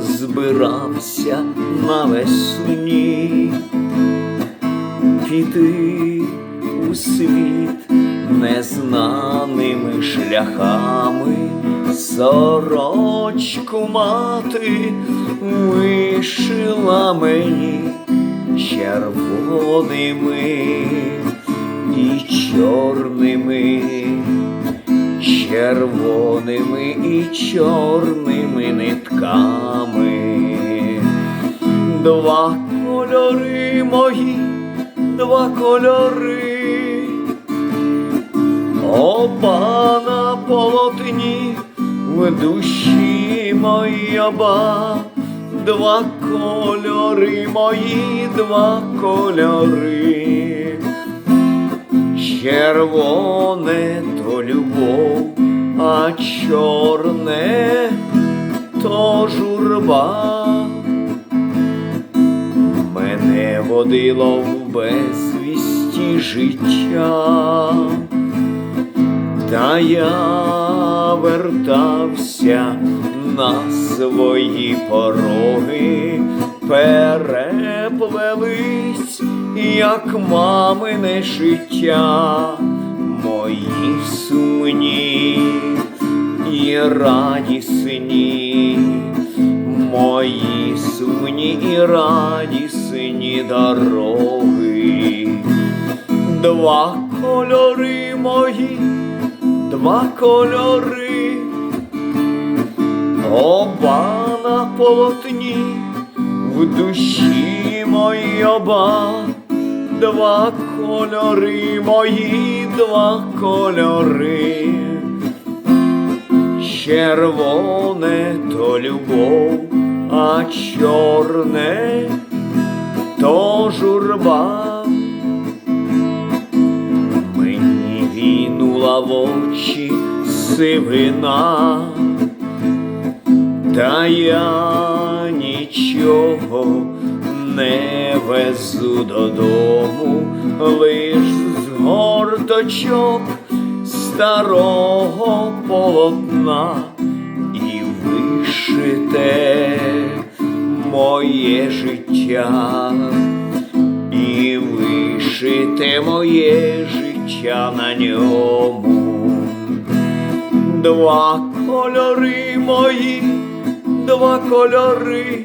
збирався навесні піти у світ незнаними шляхами, сорочку мати вишила мені червоними і чорними, червоними і чорними нитками. Два кольори мої, два кольори, оба на полотні в душі мої оба, два кольори мої, два кольори. Червоне любов, а чорне то журба. Мене водило в безвісті життя, та я вертався на свої пороги, переплелись, як мамине життя, мої сумні і радісні, мої сумні і радісні дороги, два кольори мої, два кольори, оба на полотні, в душі мої оба, два кольори мої, два кольори. Червоне то любов, а чорне то журба. Мені війнула в очі сивина, та я нічого не везу додому, лиш з горточок старого полотна і вишите моє життя, і вишите моє життя на ньому. Два кольори мої, два кольори,